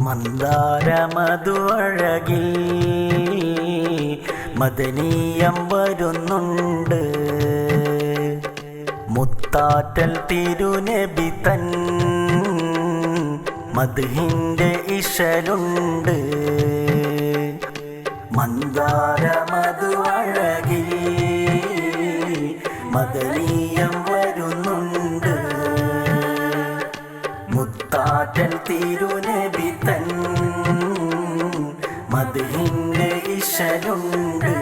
മന്ദാരമധു അഴകിൽ മദനീയം വരുന്നുണ്ട്. മുത്താറ്റൽ തിരുനബി തൻ മധുഹിന്റെ ഇഷലുണ്ട് മന്ദാരമതു അഴകിൽ മദനീയം വരുന്നുണ്ട്. മുത്താറ്റൽ തിരുനബി ഇശലുണ്ട്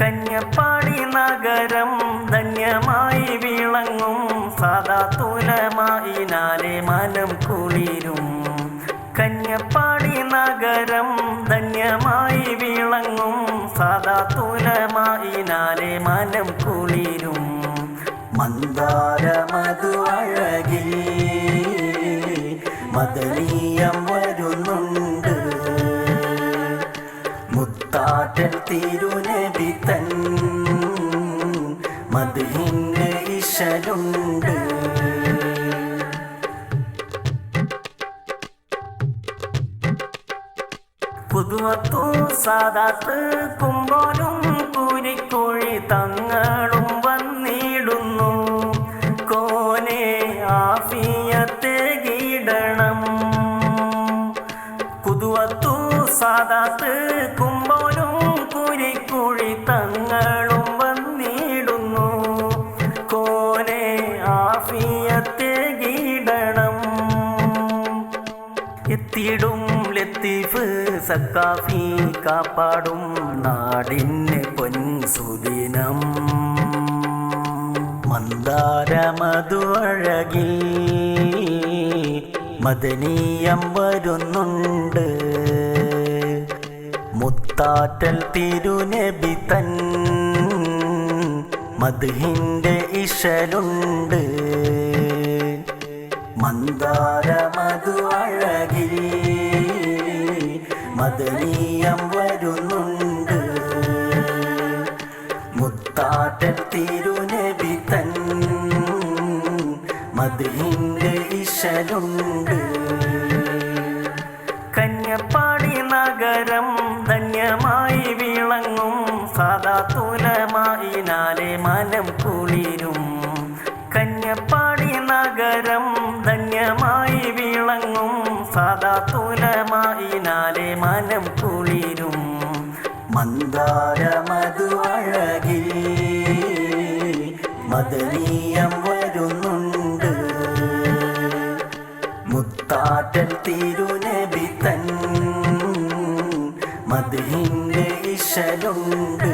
കന്യപ്പാടി നഗരം ധന്യമായി വിളങ്ങും. സാദാ തുലമായിനാലെ മനം കുളിരും. കന്യപ്പാടി നഗരം ധന്യമായി വിളങ്ങും. സാദാ തുലമായിനാലെ മനം കുളിരും. മന്ദാരമതു അഴകിൽ മുത്താറ്റൽ തിരുനബി തൻ മധുഹിന്റെ ഇശലുണ്ട് പുതുവത്തു സാദാത്ത് കുമ്പോലും കുരിക്കുഴി തങ്ങളും സാദാത്ത് കുമ്പോലും കുരിക്കുഴി തങ്ങളും വന്നിടുന്നു. കോനെ ആഫിയത്തെ ഗീടണം. എത്തിടും ലത്തീഫ് സക്കാഫി കാപ്പാടും നാടിന് പൊൻസുദിനം. മന്ദാരമതു അഴകിൽ മദനീയം വരുന്നുണ്ട്. മുത്താറ്റൽ തിരുനബി തൻ മധുഹിന്റെ ഇഷലുണ്ട് മന്ദാര മധു അഴകിൽ മദനീയം വരുന്നുണ്ട്. മുത്താറ്റൽ തിരുനബി തൻ മധുഹിന്റെ ഇഷലുണ്ട് കന്യപ്പാടി നഗരം സാദാ നാലെ മനം കുളിരും. മന്ദാര അഴകിൽ മദനീയം വരുന്നുണ്ട്. മുത്താറ്റൽ തിരുനബി തൻ മധുഹിന്റെ ഇശലുണ്ട്.